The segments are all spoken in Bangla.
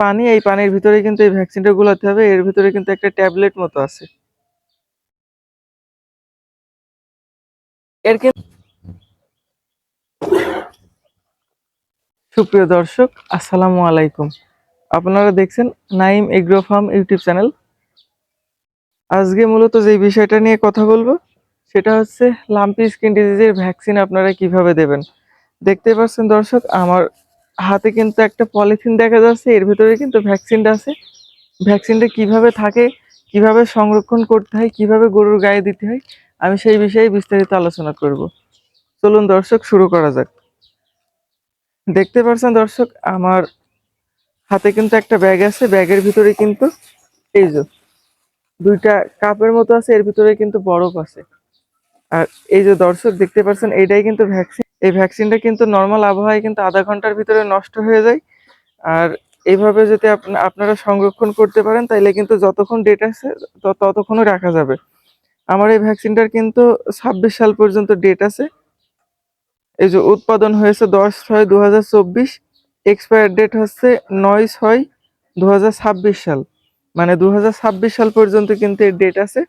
পানি, এই পানির ভিতরে কিন্তু এই ভ্যাকসিনটা গুলাতে হবে। এর ভিতরে কিন্তু একটা ট্যাবলেট মতো আছে। এর সুপ্রিয় দর্শক, আসসালামু আলাইকুম। আপনারা দেখছেন Naim agro farm YouTube channel. আজকে মূলত যে বিষয়টা নিয়ে কথা বলব, সেটা হচ্ছে লাম্পি স্কিন ডিজিজের ভ্যাকসিন আপনারা কীভাবে দেবেন? দেখতে পাচ্ছেন দর্শক, আমার হাতে কিন্তু একটা পলিথিন দেখা যাচ্ছে, এর ভিতরে কিন্তু ভ্যাকসিনটা আছে। ভ্যাকসিনটা কীভাবে থাকে, কীভাবে সংরক্ষণ করতে হয়, কীভাবে গরুর গায়ে দিতে হয়, আমি সেই বিষয়ে বিস্তারিত আলোচনা করব। চলুন দর্শক, শুরু করা যাক। দেখতে পাচ্ছেন দর্শক, আমার হাতে কিন্তু একটা ব্যাগ আছে ব্যাগের ভিতরে কিন্তু এই যে দুইটা কাপের মতো আছে, এর ভিতরে কিন্তু বরফ আছে। আর এই যে দর্শক, দেখতে পাচ্ছেন এইটাই কিন্তু ভ্যাকসিন এই ভ্যাকসিনটা কিন্তু নর্মাল আবহাওয়ায় কিন্তু আধা ঘণ্টার ভিতরে নষ্ট হয়ে যায়। আর এইভাবে যদি আপনা- আপনারা সংরক্ষণ করতে পারেন, তাইলে কিন্তু যতক্ষণ ডেট আছে ততক্ষণও রাখা যাবে। আমার এই ভ্যাকসিনটার কিন্তু ছাব্বিশ সাল পর্যন্ত ডেট আছে। এই যে উৎপাদন হয়েছে দশ ছয় দু হাজার চব্বিশ এক্সপায়ার ডেট হচ্ছে নয় ছয় দু হাজার ছাব্বিশ সাল। মানে দু হাজার ছাব্বিশ সাল পর্যন্ত কিন্তু এর ডেট আছে।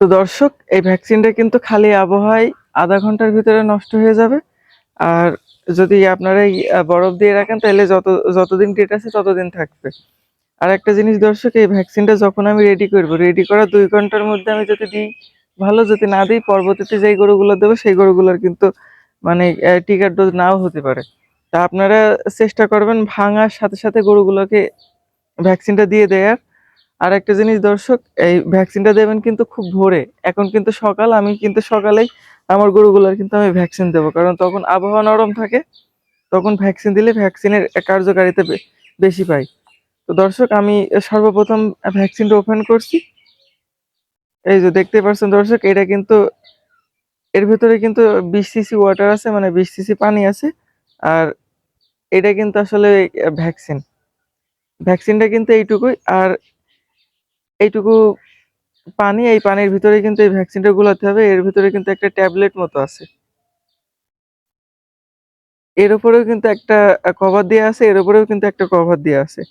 তো দর্শক, এই ভ্যাকসিনটা কিন্তু খালি আবহাওয়ায় আধা ঘণ্টার ভিতরে নষ্ট হয়ে যাবে। আর যদি আপনারা বরফ দিয়ে রাখেন, তাহলে যত, যতদিন ডেট আছে, ততদিন থাকবে। আর একটা জিনিস দর্শক, এই ভ্যাকসিনটা যখন আমি রেডি করব রেডি করা দুই ঘণ্টার মধ্যে আমি যদি দিই, ভালো যদি না দিই, পরবর্তীতে যেই গরুগুলো দেবো, সেই গরুগুলোর কিন্তু মানে টিকার ডোজ নাও হতে পারে। তা আপনারা চেষ্টা করবেন ভাঙার সাথে সাথে গরুগুলোকে ভ্যাকসিনটা দিয়ে দেয়ার। আর একটা জিনিস দর্শক, এই ভ্যাকসিনটা দেবেন কিন্তু খুব ভোরে। এখন কিন্তু সকাল, আমি কিন্তু সকালেই আমার গরুগুলোর কিন্তু আমি ভ্যাকসিন দেবো। কারণ তখন আবহাওয়া নরম থাকে, তখন ভ্যাকসিন দিলে ভ্যাকসিনের কার্যকারিতা বেশি পাই। তো দর্শক, আমি সর্বপ্রথম ভ্যাকসিনটা ওপেন করছি। এই যে দেখতে পাচ্ছেন দর্শক, এটা কিন্তু এর ভেতরে কিন্তু বিশ সিসি ওয়াটার আছে মানে বিশ সিসি পানি আছে, আর এটা কিন্তু আসলে ভ্যাকসিন ভ্যাকসিনটা কিন্তু এইটুকুই, আর এইটুকু পানি, এই পানির ভিতরে কিন্তু এই ভ্যাকসিনটা গুলাতে হবে। এর ভিতরে কিন্তু একটা ট্যাবলেট মতো আছে। এর উপরেও কিন্তু একটা কভার দেওয়া আছে, এর উপরেও কিন্তু একটা কভার দেওয়া আছে।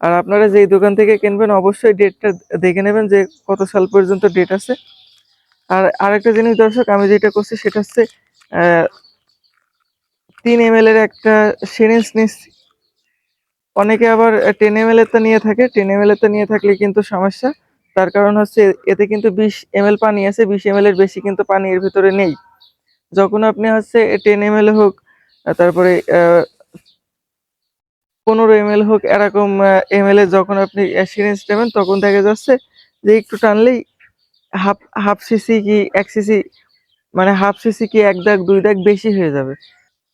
আর আপনারা যেই দোকান থেকে কিনবেন, অবশ্যই ডেটটা দেখে নেবেন যে কত সাল পর্যন্ত ডেট আছে। আর আরেকটা জিনিস দর্শক, আমি যেটা করছি সেটা হচ্ছে তিন এম এর একটা সিরিঞ্জ নিচ্ছি। অনেকে আবার টেন এম এর নিয়ে থাকে, টেন এম টা নিয়ে থাকলে কিন্তু সমস্যা। তার কারণ হচ্ছে, এতে কিন্তু বিশ এম পানি আছে, বিশ এম এর বেশি কিন্তু পানি এর ভিতরে নেই। যখন আপনি হচ্ছে টেন এম হোক তারপরে পনেরো এম হোক, এরকম এম যখন আপনি সিরিঞ্জ নেবেন, তখন দেখা যাচ্ছে যে একটু টানলেই হাফ হাফ সিসি কি, এক সিসি মানে হাফ সিসি কি এক দাগ, দুই দাগ বেশি হয়ে যাবে।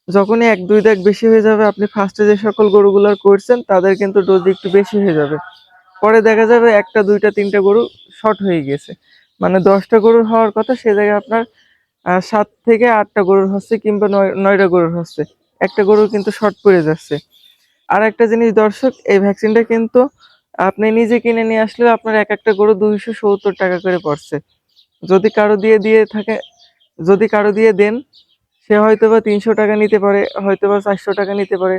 যখনই এক দুই দাগ বেশি হয়ে যাবে, আপনি ফার্স্টে যে সকল গরুগুলার করছেন, তাদের কিন্তু ডোজ একটু বেশি হয়ে যাবে। পরে দেখা যাবে একটা, দুইটা, তিনটা গরু শর্ট হয়ে গেছে। মানে দশটা গরুর হওয়ার কথা, সে জায়গায় আপনার সাত থেকে আটটা গরুর হচ্ছে কিংবা নয়, নয়টা গরুর হচ্ছে। একটা গরু কিন্তু শর্ট পড়ে যাচ্ছে। আর একটা জিনিস, দর্শক, এই ভ্যাকসিনটা কিন্তু আপনি নিজে কিনে নিয়ে আসলেও আপনার এক একটা গরু দুইশো সত্তর টাকা করে পড়ছে। যদি কারও দিয়ে দিয়ে থাকে, যদি কারও দিয়ে দেন সে হয়তো বা তিনশো টাকা নিতে পারে হয়তো বা চারশো টাকা নিতে পারে।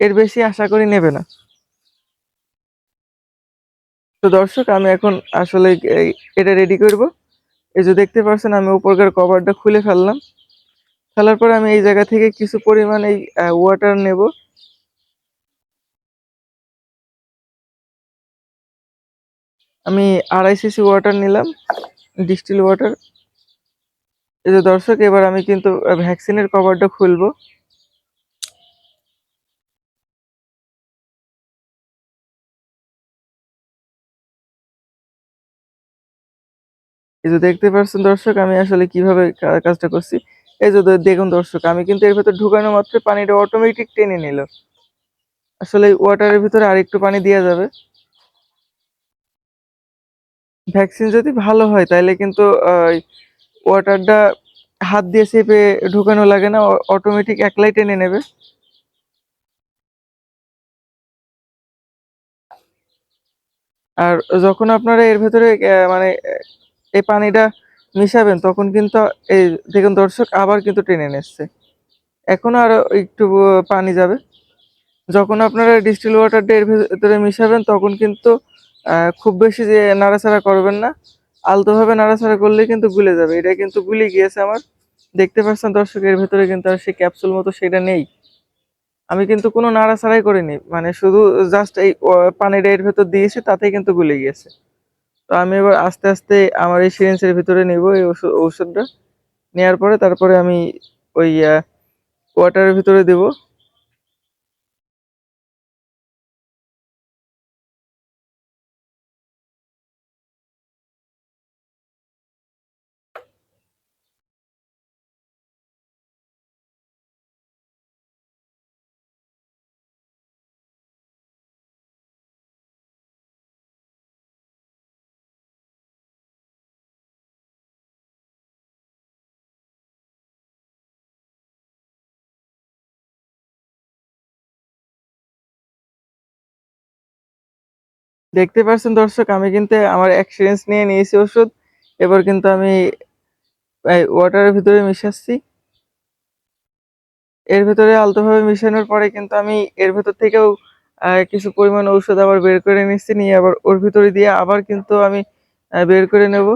এর বেশি আশা করি নেবে না। তো দর্শক, আমি এখন আসলে এটা রেডি করব। এই যে দেখতে পাচ্ছেন, আমি উপরকার কভারটা খুলে ফেললাম। ফেলার পর আমি এই জায়গা থেকে কিছু পরিমাণ এই ওয়াটার নেব। আমি আড়াই সিসি ওয়াটার নিলাম ডিস্টিল ওয়াটার এই যে দর্শক, এবার আমি কিন্তু ভ্যাকসিনের কভারটা খুলবো। এই যে দেখতে পাচ্ছেন দর্শক, আমি আসলে কীভাবে কাজটা করছি। এই যে দেখুন দর্শক, আমি কিন্তু এর ভিতর ঢুকানো মাত্র পানিটা অটোমেটিক টেনে নিল। আসলে ওয়াটারের ভিতরে আরেকটু পানি দেওয়া যাবে। ভ্যাকসিন যদি ভালো হয় তাহলে কিন্তু ওয়াটারটা হাত দিয়ে চেপে ঢুকানো লাগে না অটোমেটিক একলাই টেনে নেবে। আর যখন আপনারা এর ভেতরে মানে এই পানিটা মিশাবেন, তখন কিন্তু এই দেখুন দর্শক, আবার কিন্তু টেনে নিচ্ছে এখনও আরও একটু পানি যাবে। যখন আপনারা ডিস্টিল ওয়াটারটা এর ভেতরে মিশাবেন, তখন কিন্তু খুব বেশি যে নাড়াচাড়া করবেন না। আলতোভাবে নাড়াচাড়া করলে কিন্তু গুলে যাবে। এটা কিন্তু গুলে গিয়েছে আমার। দেখতে পাচ্ছেন দর্শকের ভেতরে কিন্তু আর সেই ক্যাপসুল মতো সেটা নেই। আমি কিন্তু কোনো নাড়াচাড়াই করিনি। মানে শুধু জাস্ট এই পানিটা এর ভেতর দিয়েছি, তাতেই কিন্তু গুলে গিয়েছে। তো আমি এবার আস্তে আস্তে আমার এই সিরিঞ্জের ভিতরে নেব, এই ঔষধটা। নেওয়ার পরে তারপরে আমি ওই ওয়াটারের ভিতরে দেব। দেখতে পাচ্ছেন দর্শক, আমি কিন্তু আমার এক সিরিঞ্জ নিয়ে নিয়েছি ওষুধ। এবার কিন্তু আমি ওয়াটারের ভিতরে মিশাচ্ছি। এর ভেতরে আলতোভাবে মিশানোর পরে কিন্তু আমি এর ভেতর থেকেও কিছু পরিমাণ ঔষধ আবার বের করে নিচ্ছি, নিয়ে আবার ওর ভিতরে দিয়ে আবার কিন্তু আমি বের করে নেব।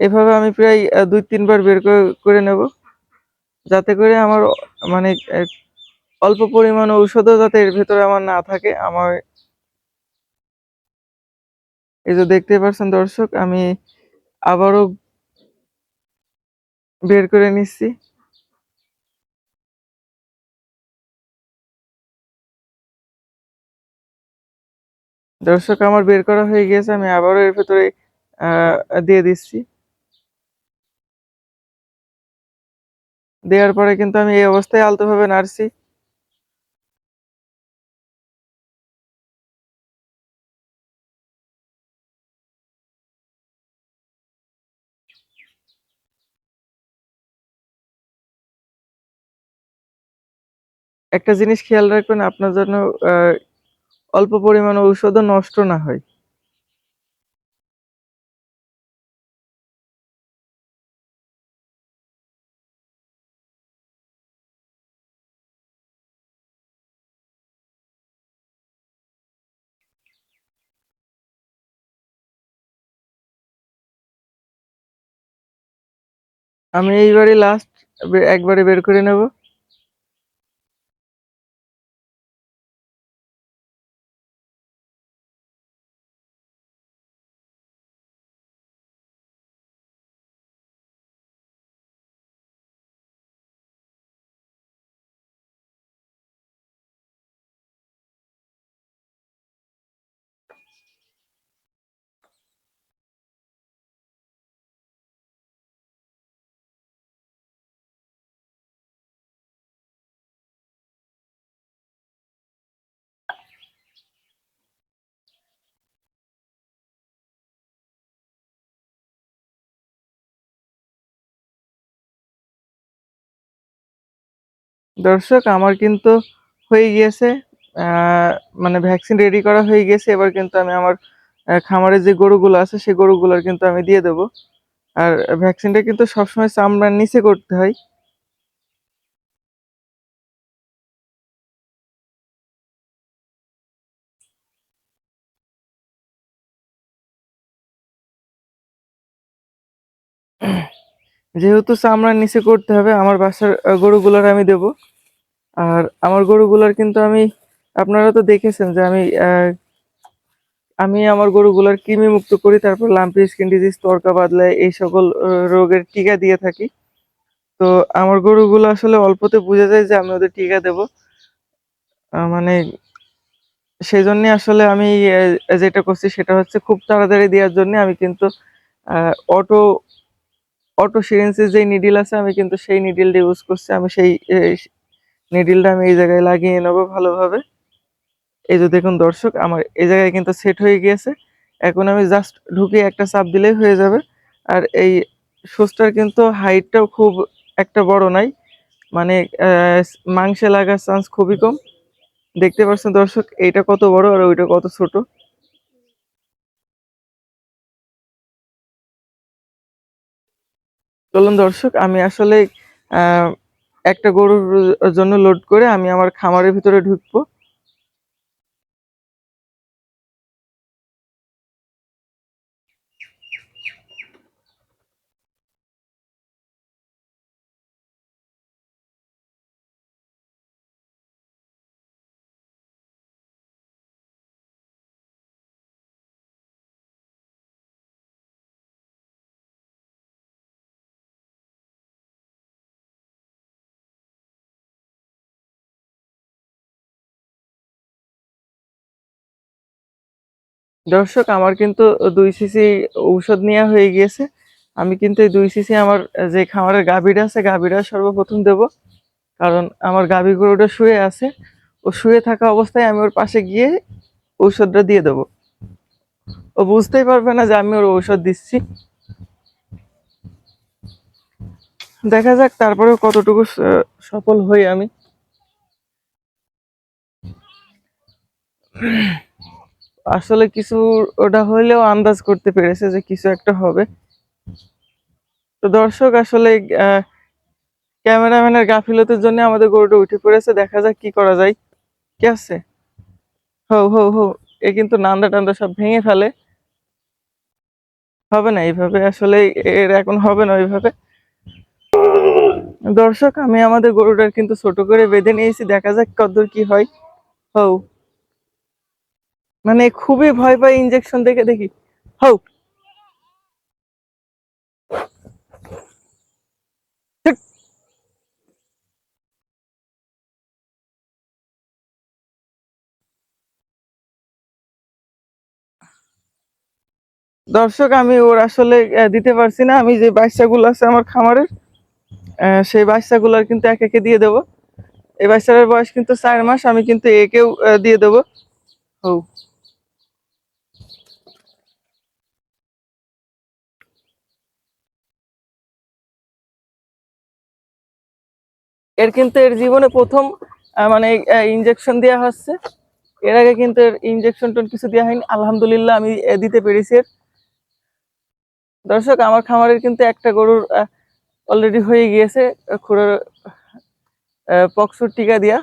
এভাবে আমি প্রায় দুই তিনবার বের করে নেব। যাতে করে আমার মানে অল্প পরিমাণ ঔষধও যাতে এর ভেতরে আমার না থাকে, আমার এই যে দেখতে পাচ্ছেন দর্শক, আমি আবারও বের করে নিচ্ছি। দর্শক, আমার বের করা হয়ে গিয়েছে, আমি আবারও এর ভেতরে দিয়ে দিচ্ছি। দেওয়ার পরে কিন্তু আমি এই অবস্থায় আলতোভাবে নাড়ছি। একটা জিনিস খেয়াল রাখবেন, আপনার জন্য অল্প পরিমাণ ঔষধও নষ্ট না হয়। আমি এইবারে লাস্ট একবারে বের করে নেব। দর্শক, আমার কিন্তু হয়ে গিয়েছে মানে ভ্যাকসিন রেডি করা হয়ে গেছে এবার কিন্তু আমি আমার খামারে যে গরুগুলো আছে, সেই গরুগুলোর কিন্তু আমি দিয়ে দেব। আর ভ্যাকসিনটা কিন্তু সবসময় চামড়ার নিচে করতে হয়। যেহেতু চামড়ার নিচে করতে হবে, আমার বাসার গরুগুলোর আমি দেব। আর আমার গরুগুলার কিন্তু আমি, আপনারা তো দেখেছেন যে আমি আমি আমার গরুগুলোর কৃমি মুক্ত করি, তারপর লাম্পি, স্কিন ডিজিজ, তরকা বাদলায় এই সকল রোগের টিকা দিয়ে থাকি। তো আমার গরুগুলো আসলে অল্পতে বোঝা যায় যে আমি ওদের টিকা দেব। মানে সেই জন্যে আসলে আমি যেটা করছি সেটা হচ্ছে খুব তাড়াতাড়ি দেওয়ার জন্য আমি কিন্তু অটো অটো সিরিঞ্জের যে নিডিল আছে আমি কিন্তু সেই নিডিলটা ইউজ করছি। আমি সেই নিডিলটা আমি এই জায়গায় লাগিয়ে নেব ভালোভাবে। এই যে দেখুন দর্শক, আমার এই জায়গায় কিন্তু সেট হয়ে গিয়েছে। এখন আমি জাস্ট ঢুকে একটা চাপ দিলেই হয়ে যাবে। আর এই সুচটার কিন্তু হাইটটাও খুব একটা বড় নাই। মানে মাংসে লাগার চান্স খুবই কম। দেখতে পাচ্ছেন দর্শক, এইটা কত বড় আর ওইটা কত ছোট। চলুন দর্শক, আমি আসলে একটা গরুর জন্য লোড করে আমি আমার খামারের ভিতরে ঢুকবো। দর্শক, আমার কিন্তু দুই সিসি ঔষধ নেওয়া হয়ে গিয়েছে। আমি কিন্তু এই দুই সিসি আমার যে খামারের গাভীটা আছে, গাভীটা সর্বপ্রথম দেব। কারণ আমার গাভী গরুটা শুয়ে আছে। ও শুয়ে থাকা অবস্থায় আমি ওর পাশে গিয়ে ঔষধটা দিয়ে দেবো। ও বুঝতেই পারবে না যে আমি ওর ঔষধ দিচ্ছি। দেখা যাক তারপরে কতটুকু সফল হই আমি। আসলে কিছু ওটা হইলেও আন্দাজ করতে পেরেছে যে কিছু একটা হবে। তো দর্শক, আসলে ক্যামেরাম্যানের গাফিলতির জন্য আমাদের গরুটা উঠে পড়েছে। দেখা যাক কি করা যায়। কি আছে? হো হো হো, এ কিন্তু নান্দা টান্দা সব ভেঙে ফেলে। হবে না এইভাবে, আসলে এর এখন হবে না ওইভাবে। দর্শক, আমি আমাদের গরুটার কিন্তু ছোট করে বেঁধে নিয়েছি। দেখা যাক কতদূর কি হয়। হও মানে খুবই ভয় পাই ইনজেকশন দেখে, দেখি। ধ্যাৎ। দর্শক, আমি ওর আসলে দিতে পারছি না। আমি যে বাচ্চাগুলো আছে আমার খামারের সেই বাচ্চাগুলোর কিন্তু এক একে দিয়ে দেবো। এই বাচ্চাটার বয়স কিন্তু চার মাস, আমি কিন্তু একেও দিয়ে দেবো। হও এর কিন্তু এর জীবনে প্রথম মানে ইনজেকশন দেওয়া হচ্ছে। এর আগে কিন্তু এর ইনজেকশন টোন কিছু দেওয়া হয়নি। আলহামদুলিল্লাহ, আমি দিতে পেরেছি এর। দর্শক, আমার খামারের কিন্তু একটা গরুর অলরেডি হয়ে গিয়েছে খুড়ার পক্সুর টিকা দিয়া।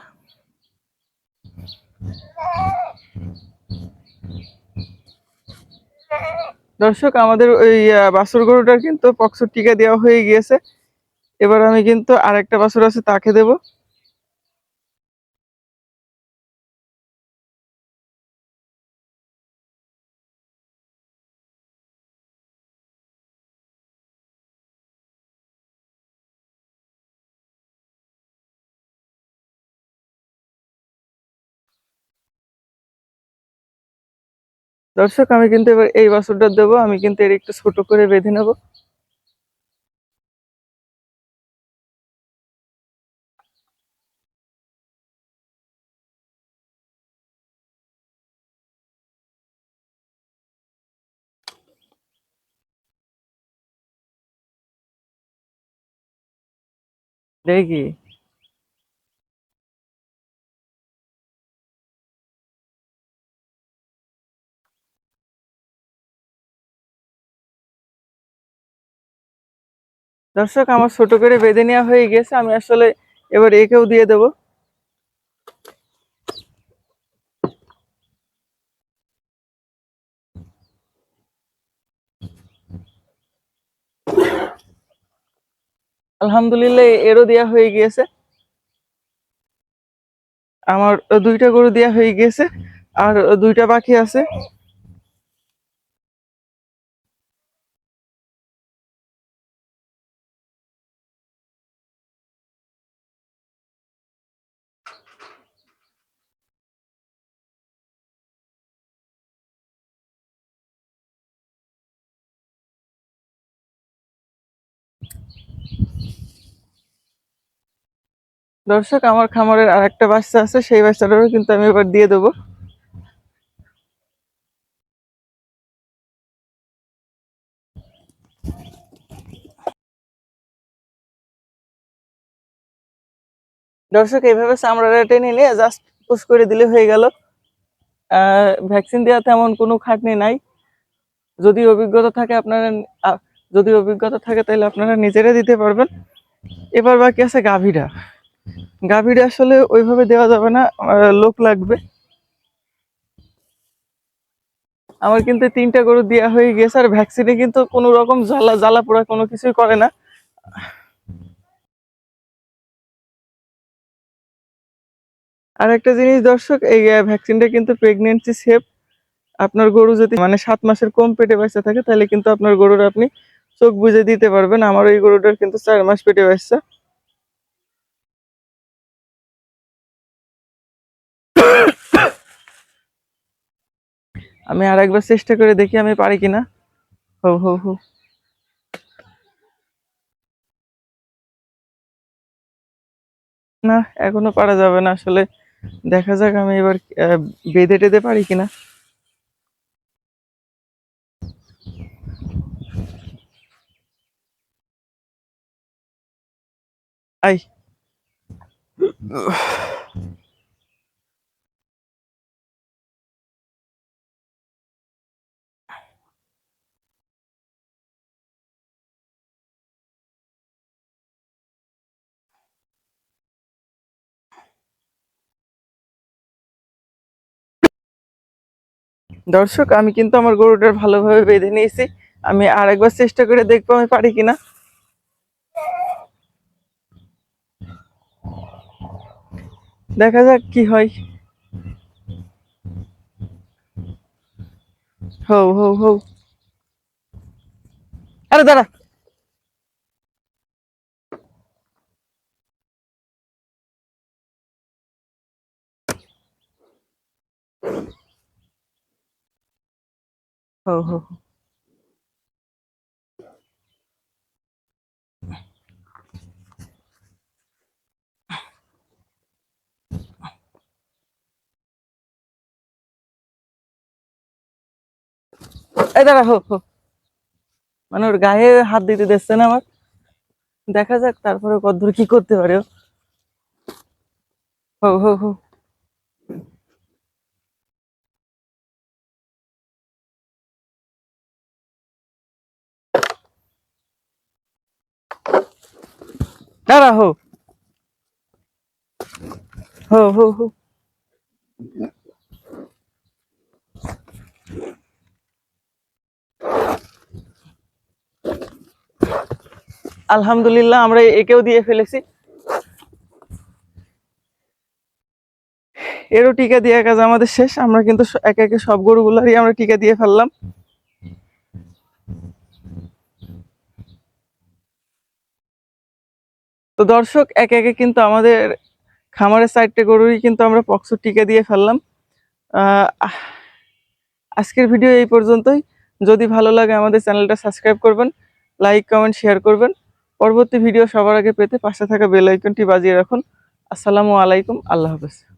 দর্শক, আমাদের ওই বাছুর গরুটার কিন্তু পক্সুর টিকা দেওয়া হয়ে গিয়েছে। এবার আমি কিন্তু আরেকটা বাছুর আছে, তাকে দেব। দর্শক, আমি কিন্তু এবার এই বাছুরটা দেবো, আমি কিন্তু এর একটু ছোট করে বেঁধে নেব। দেখি। দর্শক, আমার ছোট করে বেঁধে নেওয়া হয়ে গেছে। আমি আসলে এবার একেও দিয়ে দেবো। আলহামদুলিল্লাহ এরও দেওয়া হয়ে গিয়েছে। আমার দুইটা গরু দেওয়া হয়ে গিয়েছে, আর দুইটা বাকি আছে। দর্শক, আমার খামারের আর একটা বাচ্চা আছে, সেই বাচ্চাটারও কিন্তু আমি এবার দিয়ে দেবো। দর্শক, এইভাবে চামড়াটা টেনে নিয়ে জাস্ট পুশ করে দিলে হয়ে গেল। ভ্যাকসিন দেওয়া তেমন কোনো খাটনি নাই। যদি অভিজ্ঞতা থাকে আপনারা যদি অভিজ্ঞতা থাকে তাহলে আপনারা নিজেরা দিতে পারবেন। এবার বাকি আছে গাভীরা। গাভীরা আসলে ওইভাবে দেওয়া যাবে না লোক লাগবে। আমার কিন্তু তিনটা গরু দেওয়া হয়ে গেছে, আর ভ্যাকসিনে কিন্তু কোনো রকম জ্বালা জ্বালা পোড়া কোনো কিছুই করে না। আর একটা জিনিস দর্শক, এই ভ্যাকসিনটা কিন্তু প্রেগনেন্সি সেফ আপনার গরু যদি মানে সাত মাসের কম পেটে বাচ্চা থাকে, তাহলে কিন্তু আপনার গরুর আপনি চোখ বুঝে দিতে পারবেন। আমার এই গরুটার কিন্তু চার মাস পেটে বাচ্চা। আমি আর একবার চেষ্টা করে দেখি আমি পারি কিনা। হো হো হো। না, এখনও পারা যাবে না আসলে। দেখা যাক আমি এবার বেঁধে টেঁধে পারি কিনা। আই। দর্শক, আমি কিন্তু আমার গরুটার ভালোভাবে বেঁধে নিয়েছি। আমি আর একবার চেষ্টা করে দেখব আমি পারি কিনা। দেখা যাক কি হয়। হৌ হৌ হৌ আরে দাঁড়া। হৌ হৌ হৌ। এই দাঁড়া, হো হো মানে ওর গায়ে হাত দিতে দিচ্ছে না আমার দেখা যাক তারপরে কতদূর কি করতে পারে। হো হো হো দাঁড়া, হো। হো হো হো। আলহামদুলিল্লাহ, আমরা একেও দিয়ে ফেলেছি। এরও টিকা দিয়ে কাজ আমাদের শেষ। আমরা কিন্তু একে একে সব গরুগুলারই আমরা টিকা দিয়ে ফেললাম। তো দর্শক, একে একে কিন্তু আমাদের খামারের সাইডটা গরুরই কিন্তু আমরা পক্সো টিকা দিয়ে ফেললাম। আজকের ভিডিও এই পর্যন্তই। যদি ভালো লাগে আমাদের চ্যানেলটা সাবস্ক্রাইব করবেন, লাইক, কমেন্ট, শেয়ার করবেন। পরবর্তী ভিডিও সবার আগে পেতে পাশে থাকা বেল আইকনটি বাজিয়ে রাখুন। আসসালামু আলাইকুম, আল্লাহ হাফেজ।